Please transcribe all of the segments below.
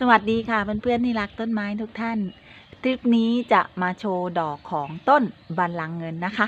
สวัสดีค่ะเพื่อนๆที่รักต้นไม้ทุกท่านทริปนี้จะมาโชว์ดอกของต้นบัลลังเงินนะคะ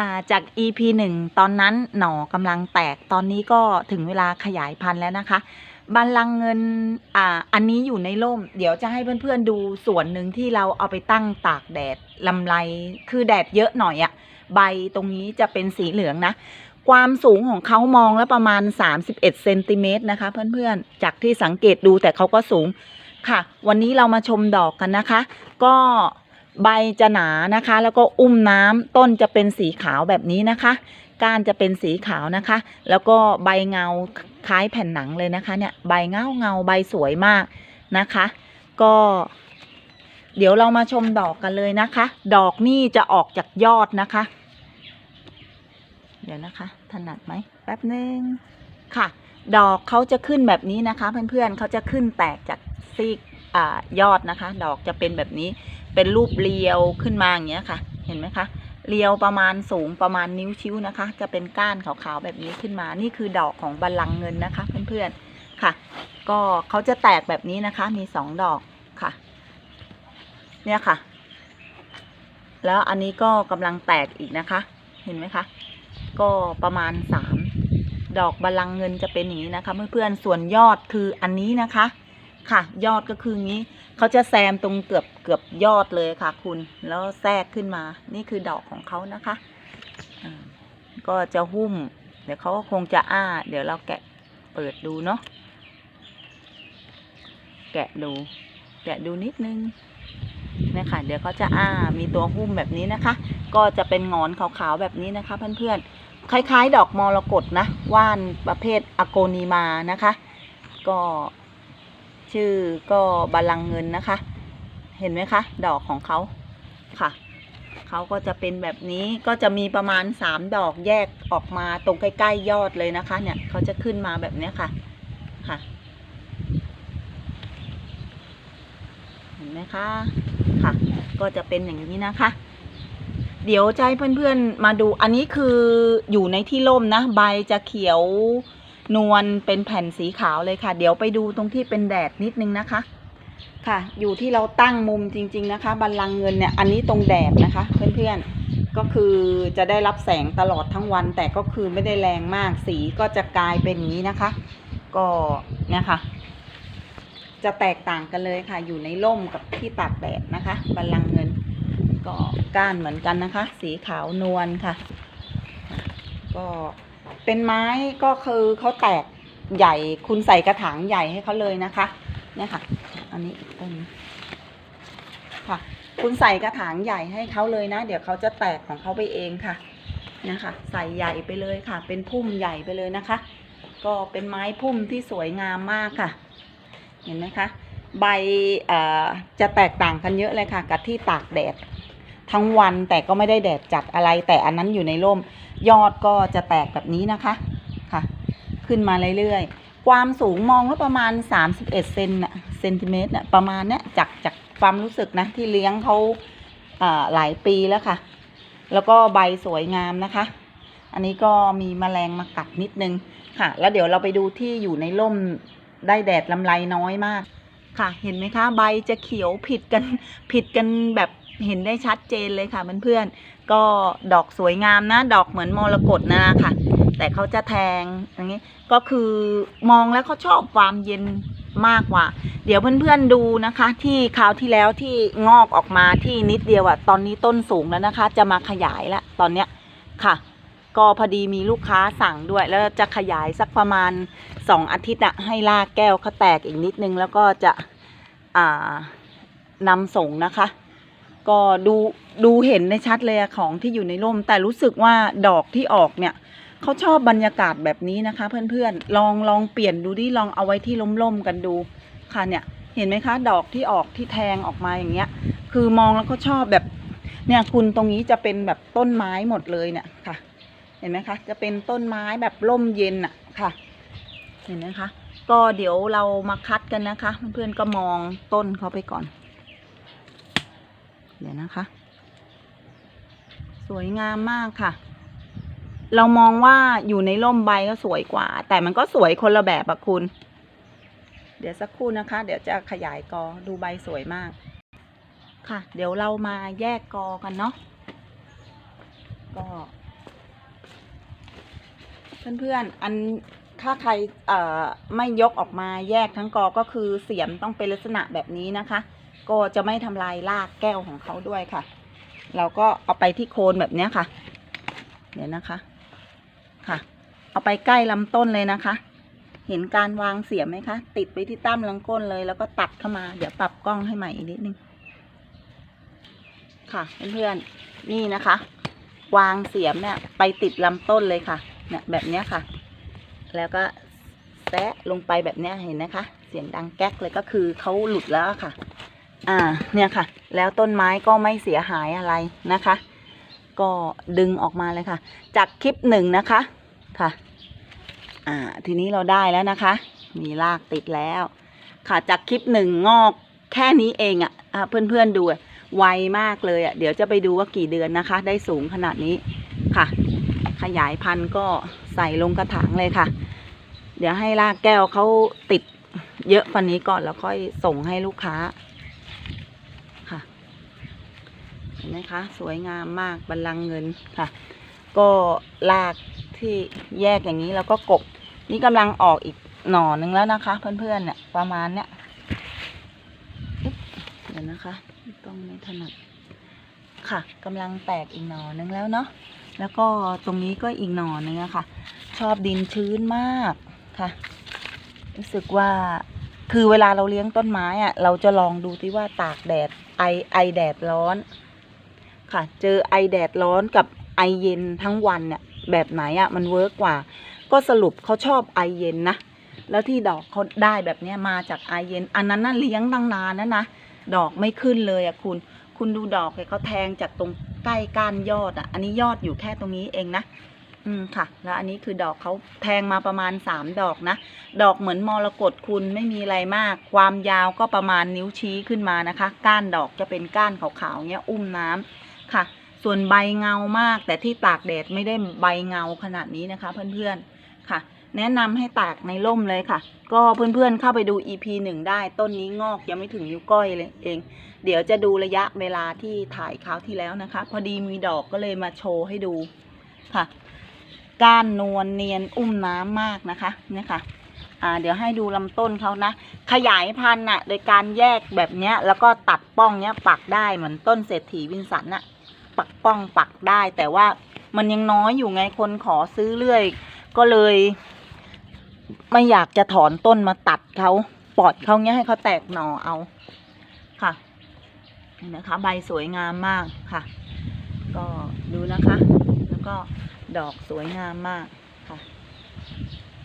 าจาก EP 1 ตอนนั้นหน่อกำลังแตกตอนนี้ก็ถึงเวลาขยายพันธุ์แล้วนะคะ บัลลังเงินออันนี้อยู่ในร่ม เดี๋ยวจะให้เพื่อนๆดูส่วนหนึ่งที่เราเอาไปตั้งตากแดดลำไร คือแดดเยอะหน่อยอะใบตรงนี้จะเป็นสีเหลืองนะ ความสูงของเขามองแล้วประมาณ 31เซนติเมตรนะคะ เพื่อนๆ จากที่สังเกตดูแต่เขาก็สูงค่ะ วันนี้เรามาชมดอกกันนะคะ ก็ใบจะหนานะคะ แล้วก็อุ้มน้ำต้นจะเป็นสีขาวแบบนี้นะคะก้านจะเป็นสีขาวนะคะ แล้วก็ใบเงาคล้ายแผ่นหนังเลยนะคะเนี่ยใบเงาเงาใบสวยมากนะคะ ก็ เดี๋ยวเรามาชมดอกกันเลยนะคะ ดอกนี่จะออกจากยอดนะคะ เดี๋ยวนะคะ ถนัดไหมแป๊บหนึ่งค่ะ ดอกเขาจะขึ้นแบบนี้นะคะ เพื่อนๆเขาจะขึ้นแตกจากซีกอ่ยอดนะคะ ดอกจะเป็นแบบนี้ เป็นรูปเรียวขึ้นมาอย่างเงี้ยค่ะ เห็นไหมคะ เรียวประมาณสูงประมาณนิ้วชิ้วนะคะ จะเป็นก้านขาวๆแบบนี้ขึ้นมา นี่คือดอกของบัลลังก์เงินนะคะ เพื่อนๆค่ะ ก็เขาจะแตกแบบนี้นะคะ มีสองดอกค่ะ เนี่ยค่ะ แล้วอันนี้ก็กำลังแตกอีกนะคะ เห็นไหมคะ ก็ประมาณสามดอกบาลังเงินจะเป็นอย่างนี้นะคะเพื่อนๆส่วนยอดคืออันนี้นะคะ ค่ะ ยอดก็คืออย่างนี้เขาจะแซมตรงเกือบเกือบยอดเลยค่ะ คุณแล้วแทรกขึ้นมา นี่คือดอกของเขานะคะก็จะหุ้ม เดี๋ยวเขาก็คงจะอ้า เดี๋ยวเราแกะเปิดดูเนาะแกะดู แกะดูนิดนึงนะคะเดี๋ยวเขาจะอ้ามีตัวหุ้มแบบนี้นะคะ ก็จะเป็นงอนขาวๆแบบนี้นะคะ เพื่อนๆ คล้าย ๆ ดอกมรกตนะ ว่านประเภทอโกนีมานะคะ ก็ชื่อก็บาลังเงินนะคะ เห็นไหมคะ ดอกของเขาค่ะ เขาก็จะเป็นแบบนี้ก็จะมีประมาณสามดอกแยกออกมาตรงใกล้ ๆ ยอดเลยนะคะ เนี่ยเขาจะขึ้นมาแบบนี้ค่ะค่ะ เห็นไหมคะ ค่ะ ก็จะเป็นอย่างนี้นะคะ เดี๋ยวจะให้เพื่อนๆมาดู อันนี้คืออยู่ในที่ร่มนะ ใบจะเขียวนวลเป็นแผ่นสีขาวเลยค่ะ เดี๋ยวไปดูตรงที่เป็นแดดนิดนึงนะคะ ค่ะ อยู่ที่เราตั้งมุมจริง ๆ นะคะบัลลังก์เงินเนี่ยอันนี้ตรงแดดนะคะ เพื่อนๆก็คือจะได้รับแสงตลอดทั้งวัน แต่ก็คือไม่ได้แรงมากสีก็จะกลายเป็นอย่างนี้นะคะ ก็เนี่ยค่ะ จะแตกต่างกันเลยค่ะ อยู่ในร่มกับที่ตากแดดนะคะบัลลังก์เงิน ก็ก้านเหมือนกันนะคะ สีขาวนวลค่ะ ก็เป็นไม้ก็คือเขาแตกใหญ่คุณใส่กระถางใหญ่ให้เขาเลยนะคะเนี่ยค่ะ อันนี้อีกต้นค่ะ คุณใส่กระถางใหญ่ให้เขาเลยนะ เดี๋ยวเขาจะแตกของเขาไปเองค่ะนะคะใส่ใหญ่ไปเลยค่ะ เป็นพุ่มใหญ่ไปเลยนะคะ ก็เป็นไม้พุ่มที่สวยงามมากค่ะ เห็นไหมคะ ใบจะแตกต่างกันเยอะเลยค่ะ กับที่ตากแดด ทั้งวันแต่ก็ไม่ได้แดดจัดอะไร แต่อันนั้นอยู่ในร่ม ยอดก็จะแตกแบบนี้นะคะค่ะ ขึ้นมาเรื่อยๆ ความสูงมองแล้วประมาณ 31เซนเซนติเมตรนะประมาณเนี้ยจากจากความรู้สึกนะ ที่เลี้ยงเขาอ่าหลายปีแล้วค่ะ แล้วก็ใบสวยงามนะคะ อันนี้ก็มีแมลงมากัดนิดนึงค่ะ แล้วเดี๋ยวเราไปดูที่อยู่ในร่มได้แดดลำไรน้อยมากค่ะ เห็นไหมคะ ใบจะเขียวผิดกันผิดกันแบบ เห็นได้ชัดเจนเลยค่ะเพื่อนๆก็ดอกสวยงามนะ ดอกเหมือนมรกตนะค่ะ แต่เขาจะแทงอย่างนี้ก็คือมองแล้วเขาชอบความเย็นมากกว่า เดี๋ยวเพื่อนๆดูนะคะ ที่คราวที่แล้วที่งอกออกมาที่นิดเดียวอะตอนนี้ต้นสูงแล้วนะคะ จะมาขยายล้วตอนเนี้ยค่ะ ก็พอดีมีลูกค้าสั่งด้วย แล้วจะขยายสักประมาณสองอาทิตย์อะให้ลากแก้วเขาแตกอีกนิดนึงแล้วก็จะอ่านำส่งนะคะ ก็ดูดูเห็นได้ชัดเลยอะของที่อยู่ในร่ม แต่รู้สึกว่าดอกที่ออกเนี่ยเขาชอบบรรยากาศแบบนี้นะคะ เพื่อนๆลองลองเปลี่ยนดูดิลองเอาไว้ที่ร่มๆกันดูค่ะเนี่ยเห็นไหมคะ ดอกที่ออกที่แทงออกมาอย่างเงี้ย คือมองแล้วก็ชอบแบบเนี่ยคุณตรงนี้จะเป็นแบบต้นไม้หมดเลยเนี่ยค่ะ เห็นไหมคะ จะเป็นต้นไม้แบบร่มเย็นอะค่ะ เห็นไหมคะ ก็เดี๋ยวเรามาคัดกันนะคะ เพื่อนๆก็มองต้นเขาไปก่อน เดี๋ยวนะคะ สวยงามมากค่ะ เรามองว่าอยู่ในร่มใบก็สวยกว่า แต่มันก็สวยคนละแบบอะคุณ เดี๋ยวสักครู่นะคะ เดี๋ยวจะขยายกอดูใบสวยมาก ค่ะ เดี๋ยวเรามาแยกกอกันเนาะก็เพื่อนๆ อันถ้าใครไม่ยกออกมาแยกทั้งกอก็คือเสียมต้องเป็นลักษณะแบบนี้นะคะ ก็จะไม่ทำลายรากแก้วของเขาด้วยค่ะ เราก็เอาไปที่โคนแบบเนี้ยค่ะ เดี๋ยวนะคะ ค่ะ เอาไปใกล้ลำต้นเลยนะคะ เห็นการวางเสียมไหมคะ ติดไปที่ตั้มลังก้นเลย แล้วก็ตัดเข้ามา เดี๋ยวปรับกล้องให้ใหม่อีกนิดนึง ค่ะเพื่อนๆ นี่นะคะ วางเสียมเนี่ย ไปติดลำต้นเลยค่ะ เนี่ยแบบเนี้ยค่ะ แล้วก็แซะลงไปแบบเนี้ยเห็นนะคะ เสียงดังแก๊กเลยก็คือเขาหลุดแล้วค่ะ อ่าเนี่ยค่ะ แล้วต้นไม้ก็ไม่เสียหายอะไรนะคะ ก็ดึงออกมาเลยค่ะ จากคลิปหนึ่งนะคะค่ะ อ่าทีนี้เราได้แล้วนะคะ มีรากติดแล้ว ค่ะจากคลิปหนึ่งงอกแค่นี้เองอะ่ะเพื่อนๆดูอะไวมากเลยอะ่ะเดี๋ยวจะไปดูว่ากี่เดือนนะคะ ได้สูงขนาดนี้ค่ะ ขยายพันธุ์ก็ใส่ลงกระถางเลยค่ะ เดี๋ยวให้รากแก้วเขาติดเยอะกว่านี้ก่อนแล้วค่อยส่งให้ลูกค้า ค่ะ เห็นไหมคะ สวยงามมากบัลลังก์เงินค่ะ ก็ลากที่แยกอย่างนี้แล้วก็กบ นี่กำลังออกอีกหน่อหนึ่งแล้วนะคะ เพื่อนๆเนี่ยประมาณเนี้ยเดี๋ยวนะคะต้องไม่ถนัดค่ะกำลังแตกอีกหน่อหนึ่งแล้วเนาะแล้วก็ตรงนี้ก็อีกหน่อหนึ่งอะค่ะ ชอบดินชื้นมากค่ะ รู้สึกว่าคือเวลาเราเลี้ยงต้นไม้อะเราจะลองดูที่ว่าตากแดดไอไอแดดร้อน ค่ะ เจอไอแดดร้อนกับไอเย็นทั้งวันเนี่ยแบบไหนอะมันเวิร์กกว่า ก็สรุปเขาชอบไอเย็นนะ แล้วที่ดอกเขาได้แบบเนี้ยมาจากไอเย็น อันนั้นน่ะเลี้ยงตั้งนานแล้วนะ ดอกไม่ขึ้นเลยอะคุณ คุณดูดอกเลยเขาแทงจากตรงใกล้ก้านยอดอะอันนี้ยอดอยู่แค่ตรงนี้เองนะ อืมค่ะ แล้วอันนี้คือดอกเขาแทงมาประมาณสามดอกนะ ดอกเหมือนมรกตคุณไม่มีอะไรมาก ความยาวก็ประมาณนิ้วชี้ขึ้นมานะคะ ก้านดอกจะเป็นก้านขาวๆเนี้ย อุ้มน้ำ ค่ะ ส่วนใบเงามาก แต่ที่ตากแดดไม่ได้ใบเงาขนาดนี้นะคะ เพื่อนๆค่ะ แนะนำให้ตากในร่มเลยค่ะ ก็เพื่อนๆเข้าไปดู EP หนึ่งได้ ต้นนี้งอกยังไม่ถึงนิ้วก้อยเลยเอง เดี๋ยวจะดูระยะเวลาที่ถ่ายคราวที่แล้วนะคะ พอดีมีดอกก็เลยมาโชว์ให้ดูค่ะ ก้านนวลเนียนอุ้มน้ำมากนะคะเนี่ยค่ะ่าเดี๋ยวให้ดูลำต้นเขานะ ขยายพันธุ์น่ะ โดยการแยกแบบเนี้ย แล้วก็ตัดป้องเนี้ยปักได้เหมือนต้นเศรษฐีวินสันน่ะ ปักป้องปักได้ แต่ว่ามันยังน้อยอยู่ไงคนขอซื้อเรื่อย ก็เลย ไม่อยากจะถอนต้นมาตัดเขาปล่อยเขาเนี้ยให้เขาแตกหน่อเอาค่ะนะคะ ใบสวยงามมากค่ะ ก็ดูนะคะ แล้วก็ดอกสวยงามมากค่ะ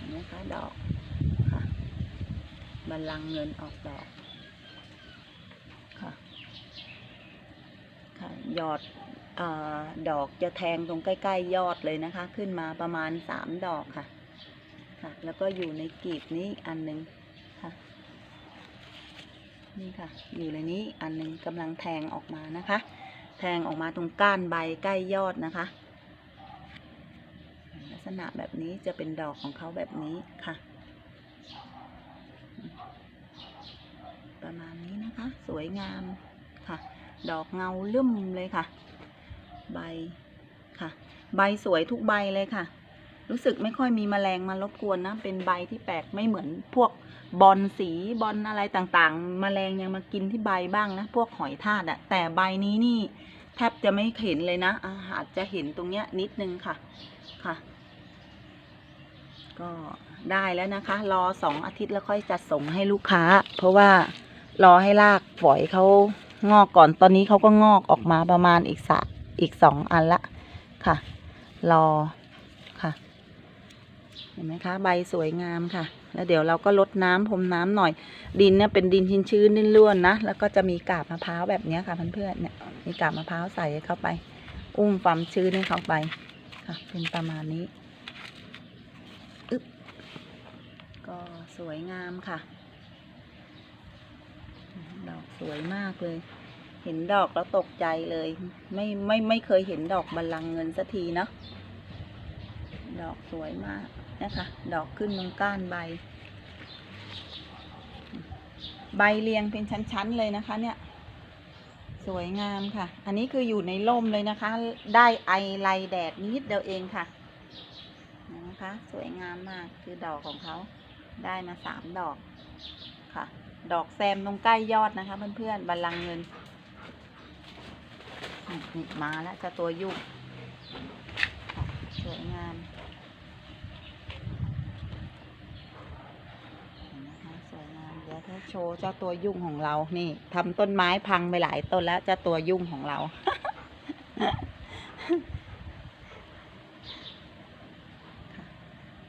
นไหมคะดอกค่ะบัลลังก์เงินออกดอกค่ะค่ะยอด อดอกจะแทงตรงใกล้ๆยอดเลยนะคะ ขึ้นมาประมาณสามดอกค่ะค่ะ แล้วก็อยู่ในกีบนี้อันหนึ่งค่ะ นี่ค่ะ อยู่ในนี้อันหนึ่งกำลังแทงออกมานะคะ แทงออกมาตรงก้านใบใกล้ยอดนะคะ ลักษณะแบบนี้จะเป็นดอกของเขาแบบนี้ค่ะ ประมาณนี้นะคะ สวยงามค่ะ ดอกเงาลุ่มเลยค่ะ ใบค่ะ ใบสวยทุกใบเลยค่ะ รู้สึกไม่ค่อยมีแมลงมารบกวนนะ เป็นใบที่แปลกไม่เหมือนพวกบอลสีบอลอะไรต่างๆแมลงยังมากินที่ใบบ้างนะ พวกหอยทากอะแต่ใบนี้นี่แทบจะไม่เห็นเลยนะอาอาจจะเห็นตรงเนี้ยนิดนึงค่ะค่ะ ก็ได้แล้วนะคะ รอสองอาทิตย์แล้วค่อยจัดส่งให้ลูกค้า เพราะว่ารอให้รากฝอยเขางอกก่อนตอนนี้เขาก็งอกออกมาประมาณอีกสะ อีกสองอันละค่ะ รอค่ะ เห็นไหมคะ ใบสวยงามค่ะ แล้วเดี๋ยวเราก็ลดน้ำพรมน้ำหน่อย ดินเนี่ยเป็นดินชื้นๆล้วนนะ แล้วก็จะมีกาบมะพร้าวแบบนี้ค่ะเพื่อนๆเนี่ย มีกาบมะพร้าวใส่เข้าไป อุ้มความชื้นให้เข้าไปค่ะ เป็นประมาณนี้ก็สวยงามค่ะ ดอกสวยมากเลย เห็นดอกแล้วตกใจเลย ไม่ไม่ไม่เคยเห็นดอกบัลลังก์เงินสักทีเนาะดอกสวยมากนะคะ ดอกขึ้นตรงก้านใบ ใบเรียงเป็นชั้นๆเลยนะคะเนี่ย สวยงามค่ะ อันนี้คืออยู่ในร่มเลยนะคะ ได้ไอไลแดดนิดเดียวเองค่ะนะคะ สวยงามมากคือดอกของเขาได้มาสามดอกค่ะ ดอกแซมตรงใกล้ยอดนะคะเพื่อนๆบัลลังก์เงิน นี่มาแล้วเจะตัวยุ่งสวยงามเห็นไหมคะสวยงามเดี๋ยวถ้าโชว์เจ้าตัวยุ่งของเรา นี่ทำต้นไม้พังไปหลายต้นแล้วเจ้าตัวยุ่งของเรา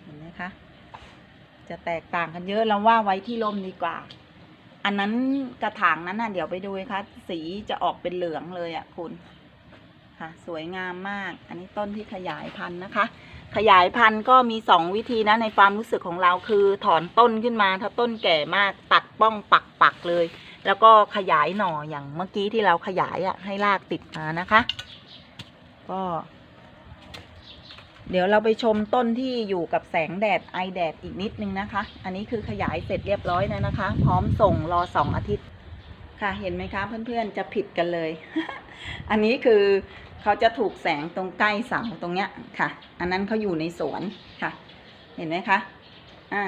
เห็นไหมคะ จะแตกต่างกันเยอะเราว่าไว้ที่ร่มดีกว่า อันนั้นกระถางนั้นน่ะเดี๋ยวไปดูนะคะสีจะออกเป็นเหลืองเลยอะ่ะคุณค่ะ สวยงามมาก อันนี้ต้นที่ขยายพันธุ์นะคะ ขยายพันธุ์ก็มีสองวิธีนะในความรู้สึกของเราคือถอนต้นขึ้นมา ถ้าต้นแก่มากตัดป้องปักปักเลย แล้วก็ขยายหน่ออย่างเมื่อกี้ที่เราขยายอะ่ะให้รากติดมานะคะ ก็ เดี๋ยวเราไปชมต้นที่อยู่กับแสงแดดไอแดดอีกนิดนึงนะคะ อันนี้คือขยายเสร็จเรียบร้อยแล้วนะคะ พร้อมส่งรอสองอาทิตย์ค่ะ เห็นไหมคะเพื่อนๆจะผิดกันเลย อันนี้คือเขาจะถูกแสงตรงใกล้เสาตรงเนี้ยค่ะ อันนั้นเขาอยู่ในสวนค่ะ เห็นไหมคะ อ่า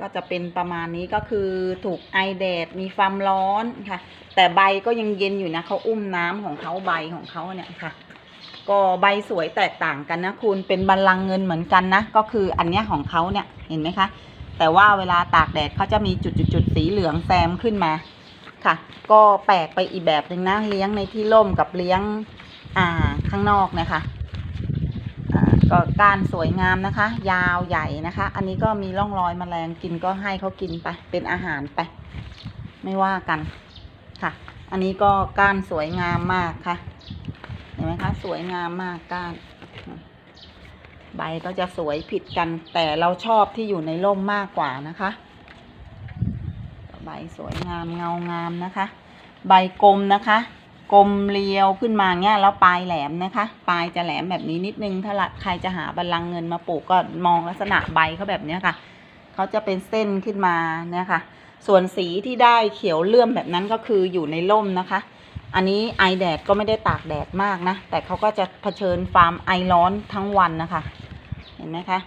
ก็จะเป็นประมาณนี้ก็คือถูกไอแดดมีความร้อนค่ะ แต่ใบก็ยังเย็นอยู่นะเขาอุ้มน้ำของเขาใบของเขาเนี่ยค่ะ ก็ใบสวยแตกต่างกันนะคุณเป็นบัลลังเงินเหมือนกันนะ ก็คืออันเนี้ยของเขาเนี่ยเห็นไหมคะ แต่ว่าเวลาตากแดดเขาจะมีจุดๆสีเหลืองแซมขึ้นมาค่ะ ก็แปลกไปอีกแบบหนึ่งนะเลี้ยงในที่ร่มกับเลี้ยงอ่าข้างนอกนะคะก็ก้านสวยงามนะคะ ยาวใหญ่นะคะ อันนี้ก็มีร่องรอยแมลงกินก็ให้เขากินไป เป็นอาหารไป ไม่ว่ากันค่ะ อันนี้ก็ก้านสวยงามมากค่ะ เห็นไหมคะสวยงามมากก้านใบก็จะสวยผิดกัน แต่เราชอบที่อยู่ในร่มมากกว่านะคะ ใบสวยงามเงางามนะคะ ใบกลมนะคะ กลมเรียวขึ้นมาเงี้ยแล้วปลายแหลมนะคะ ปลายจะแหลมแบบนี้นิดนึงถ้าละใครจะหาบัลลังเงินมาปลูกก็มองลักษณะใบเขาแบบเนี้ยค่ะเขาจะเป็นเส้นขึ้นมาเนี่ยค่ะ ส่วนสีที่ได้เขียวเลื่อมแบบนั้นก็คืออยู่ในร่มนะคะ อันนี้ไอแดดก็ไม่ได้ตากแดดมากนะ แต่เขาก็จะเผชิญความไอร้อนทั้งวันนะคะ เห็นไหมคะ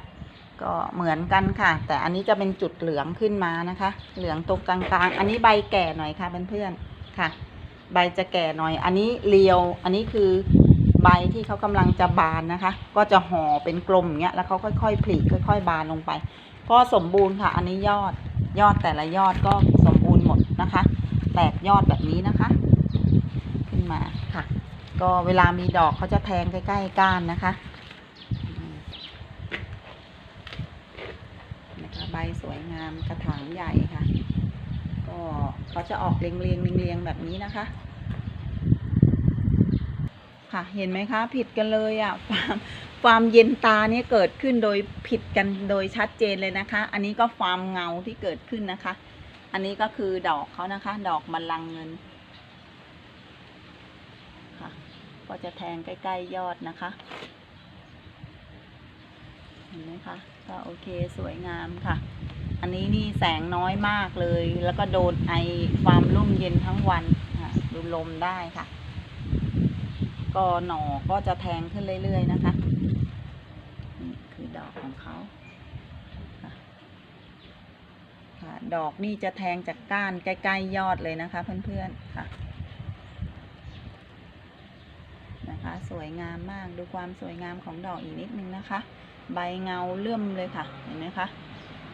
ก็เหมือนกันค่ะ แต่อันนี้จะเป็นจุดเหลืองขึ้นมานะคะ เหลืองตรงกลางๆ อันนี้ใบแก่หน่อยค่ะเพื่อนๆค่ะ ใบจะแก่หน่อย อันนี้เรียว อันนี้คือใบที่เขากำลังจะบานนะคะ ก็จะห่อเป็นกลมอย่างเงี้ย แล้วเขาค่อยๆผลิค่อยๆ บานลงไป ก็สมบูรณ์ค่ะ อันนี้ยอด ยอดแต่ละยอดก็สมบูรณ์หมดนะคะ แตกยอดแบบนี้นะคะ ก็เวลามีดอกเขาจะแทงใกล้ๆก้านนะคะนะคะใบสวยงามกระถางใหญ่ค่ะ ก็เขาจะออกเรียงๆเรียงๆแบบนี้นะคะ ค่ะเห็นไหมคะ ผิดกันเลยอะ่ะความความเย็นตาเนี่ยเกิดขึ้นโดยผิดกันโดยชัดเจนเลยนะคะ อันนี้ก็ความเงาที่เกิดขึ้นนะคะ อันนี้ก็คือดอกเขานะคะ ดอกบัลลังเงิน ค่ะก็จะแทงใกล้ ๆ ยอดนะคะ เห็นไหมคะ ก็โอเคสวยงามค่ะ อันนี้นี่แสงน้อยมากเลย แล้วก็โดนไอความร่มเย็นทั้งวันค่ะดูลมได้ค่ะ ก็หน่อก็จะแทงขึ้นเรื่อย ๆ นะคะ นี่คือดอกของเขาค่ะดอกนี่จะแทงจากก้านใกล้ ๆ ยอดเลยนะคะเพื่อน ๆ ค่ะ นะคะ สวยงามมากดูความสวยงามของดอกอีกนิดนึงนะคะ ใบเงาเลื่อมเลยค่ะเห็นไหมคะ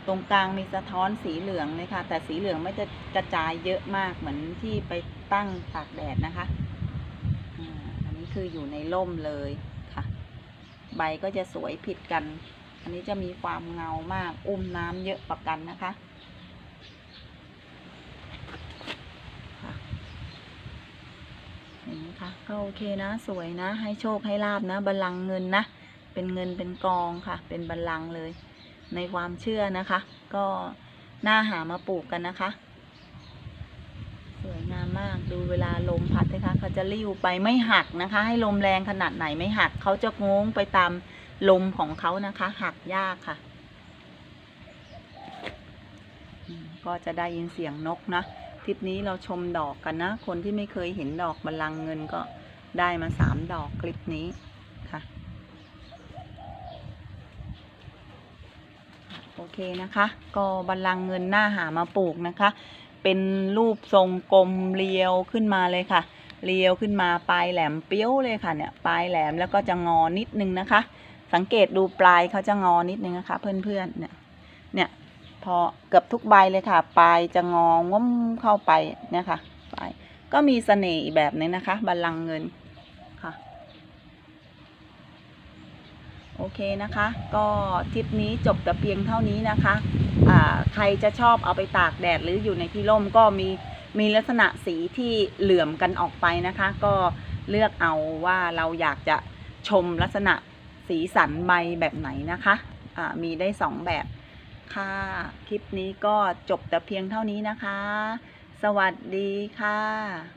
ตรงกลางมีสะท้อนสีเหลืองเลยค่ะ แต่สีเหลืองไม่จะกระจายเยอะมากเหมือนที่ไปตั้งตากแดดนะคะอันนี้คืออยู่ในร่มเลยค่ะ ใบก็จะสวยผิดกัน อันนี้จะมีความเงามากอุ้มน้ำเยอะกว่ากันนะคะเห็ นไหมคะ ก็โอเคนะ สวยนะ ให้โชคให้ลาบนะบัลลังก์เงินนะ เป็นเงินเป็นกองค่ะ เป็นบัลลังก์เลย ในความเชื่อนะคะ ก็น่าหามาปลูกกันนะคะ สวยงามมากดูเวลาลมพัดนะคะเขาจะริ้วไปไม่หักนะคะ ให้ลมแรงขนาดไหนไม่หักเขาจะงงไปตามลมของเขานะคะ หักยากค่ะ ก็จะได้ยินเสียงนกนะ ทริปนี้เราชมดอกกันนะ คนที่ไม่เคยเห็นดอกบัลลังก์เงินก็ได้มาสามดอกคลิปนี้ค่ะ โอเคนะคะ ก็บัลลังก์เงินหน้าหามาปลูกนะคะ เป็นรูปทรงกลมเรียวขึ้นมาเลยค่ะ เรียวขึ้นมาปลายแหลมเปี้ยวเลยค่ะเนี่ยปลายแหลมแล้วก็จะงอนิดนึงนะคะ สังเกตดูปลายเขาจะงอนิดนึงนะคะ เพื่อนๆเนี่ยเนี่ย พอเกือบทุกใบเลยค่ะ ปลายจะงองง้มเข้าไปเนี่ยค่ะปลายก็มีเสน่ห์อีกแบบนึงนะคะบัลลังก์เงินค่ะ โอเคนะคะ ก็ทริปนี้จบแต่เพียงเท่านี้นะคะ อ่าใครจะชอบเอาไปตากแดดหรืออยู่ในที่ร่มก็มีมีลักษณะสีที่เหลื่อมกันออกไปนะคะ ก็เลือกเอาว่าเราอยากจะชมลักษณะสีสันใบแบบไหนนะคะ มีได้สองแบบ ค่ะ คลิปนี้ก็จบแต่เพียงเท่านี้นะคะ สวัสดีค่ะ